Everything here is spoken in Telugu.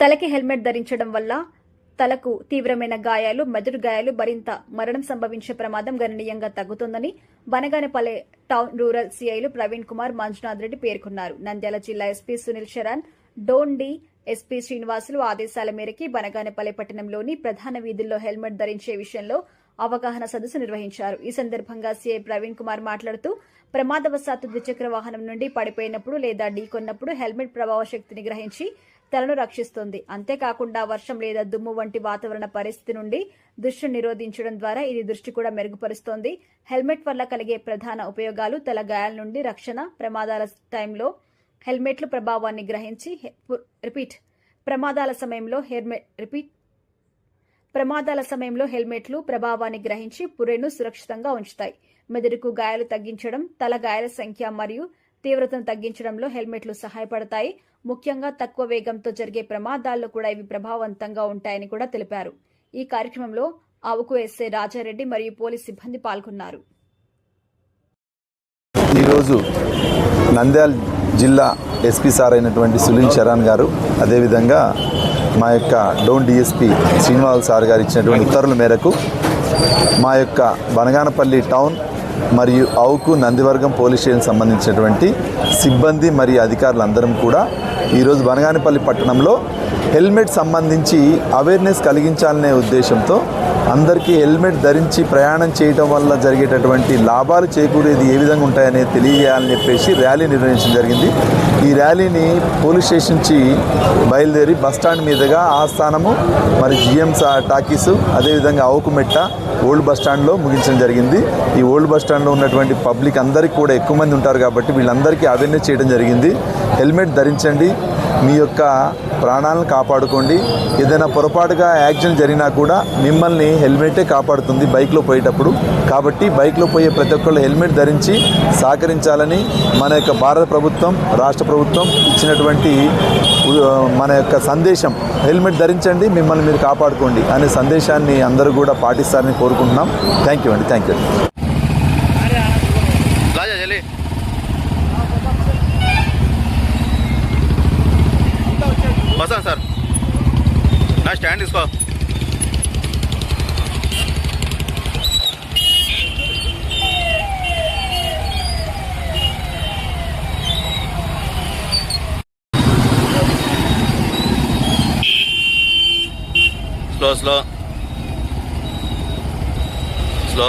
తలకి హెల్మెట్ ధరించడం వల్ల తలకు తీవ్రమైన గాయాలు మెదడు గాయాలు మరింత మరణం సంభవించే ప్రమాదం గణనీయంగా తగ్గుతుందని బనగానపల్లె టౌన్ రూరల్ సీఐలు ప్రవీణ్ కుమార్ మంజునాథ్ రెడ్డి పేర్కొన్నారు. నంద్యాల జిల్లా ఎస్పీ సునీల్ శరణ్ డోండి ఎస్పీ శ్రీనివాసులు ఆదేశాల మేరకి బనగానపల్లె పట్టణంలోని ప్రధాన వీధుల్లో హెల్మెట్ ధరించే విషయంలో అవగాహన సదస్సు నిర్వహించారు. ఈ సందర్భంగా సీఐ ప్రవీణ్ కుమార్ మాట్లాడుతూ ప్రమాదవశాత్తు ద్విచక్ర వాహనం నుండి పడిపోయినప్పుడు లేదా ఢీకొన్నప్పుడు హెల్మెట్ ప్రభావ శక్తిని గ్రహించి తలను రక్షిస్తుంది. అంతేకాకుండా వర్షం లేదా దుమ్ము వంటి వాతావరణ పరిస్థితి నుండి దృష్టిని నిరోధించడం ద్వారా ఇది దృష్టి కూడా మెరుగుపరుస్తోంది. హెల్మెట్ వల్ల కలిగే ప్రధాన ఉపయోగాలు తల గాయాల నుండి రక్షణ ప్రమాదాల టైంలో హెల్మెట్లు ప్రభావాన్ని గ్రహించి రిపీట్ ప్రమాదాల సమయంలో హెల్మెట్ రిపీట్ ప్రమాదాల సమయంలో హెల్మెట్లు ప్రభావాన్ని గ్రహించి పురేను సురక్షితంగా ఉంచుతాయి. మెదడుకు గాయాలు తగ్గించడం తల గాయాల సంఖ్య మరియు తీవ్రతను తగ్గించడంలో హెల్మెట్లు సహాయపడతాయి. ముఖ్యంగా తక్కువ వేగంతో జరిగే ప్రమాదాల్లో కూడా ఇవి ప్రభావవంతంగా ఉంటాయని కూడా తెలిపారు. ఈ కార్యక్రమంలో ఆవుకు ఎస్ఏ రాజారెడ్డి మరియు పోలీస్ సిబ్బంది పాల్గొన్నారు. ఈరోజు నంద్యాల జిల్లా ఎస్పీ సార్ అయినటువంటి సునీల్ చరణ్ గారు అదేవిధంగా మా యొక్క డోన్ డిఎస్పీ శ్రీనివాస్ సార్ గారు ఇచ్చినటువంటి ఉత్తర్వుల మేరకు మా యొక్క బనగానపల్లి టౌన్ మరియు అవుకు నందివర్గం పోలీస్ స్టేషన్ సంబంధించినటువంటి సిబ్బంది మరియు అధికారులందరం కూడా ఈరోజు బనగానిపల్లి పట్టణంలో హెల్మెట్ సంబంధించి అవేర్నెస్ కలిగించాలనే ఉద్దేశంతో అందరికీ హెల్మెట్ ధరించి ప్రయాణం చేయడం వల్ల జరిగేటటువంటి లాభాలు చేకూరేది ఏ విధంగా ఉంటాయనే తెలియజేయాలని చెప్పేసి ర్యాలీ నిర్వహించడం జరిగింది. ఈ ర్యాలీని పోలీస్ స్టేషన్ నుంచి బయలుదేరి బస్టాండ్ మీదుగా ఆస్థానము మరి జిఎం టాకీసు అదేవిధంగా అవుకుమెట్ట ఓల్డ్ బస్ స్టాండ్లో ముగించడం జరిగింది. ఈ ఓల్డ్ బస్ స్టాండ్లో ఉన్నటువంటి పబ్లిక్ అందరికీ కూడా ఎక్కువ మంది ఉంటారు కాబట్టి వీళ్ళందరికీ అవేర్నెస్ చేయడం జరిగింది. హెల్మెట్ ధరించండి మీ యొక్క ప్రాణాలను కాపాడుకోండి. ఏదైనా పొరపాటుగా యాక్సిడెంట్ జరిగినా కూడా మిమ్మల్ని హెల్మెటే కాపాడుతుంది బైక్లో పోయేటప్పుడు. కాబట్టి బైక్లో పోయే ప్రతి ఒక్కళ్ళు హెల్మెట్ ధరించి సహకరించాలని మన యొక్క భారత ప్రభుత్వం రాష్ట్ర ప్రభుత్వం ఇచ్చినటువంటి మన యొక్క సందేశం. హెల్మెట్ ధరించండి మిమ్మల్ని మీరు కాపాడుకోండి అనే సందేశాన్ని అందరూ కూడా పాటిస్తారని కోరుకుంటున్నాం. థ్యాంక్ యూ అండి. థ్యాంక్ యూ రాజా జల్లి వస్తాను సార్ నా స్టాండ్ తీసుకో. Slow slow slow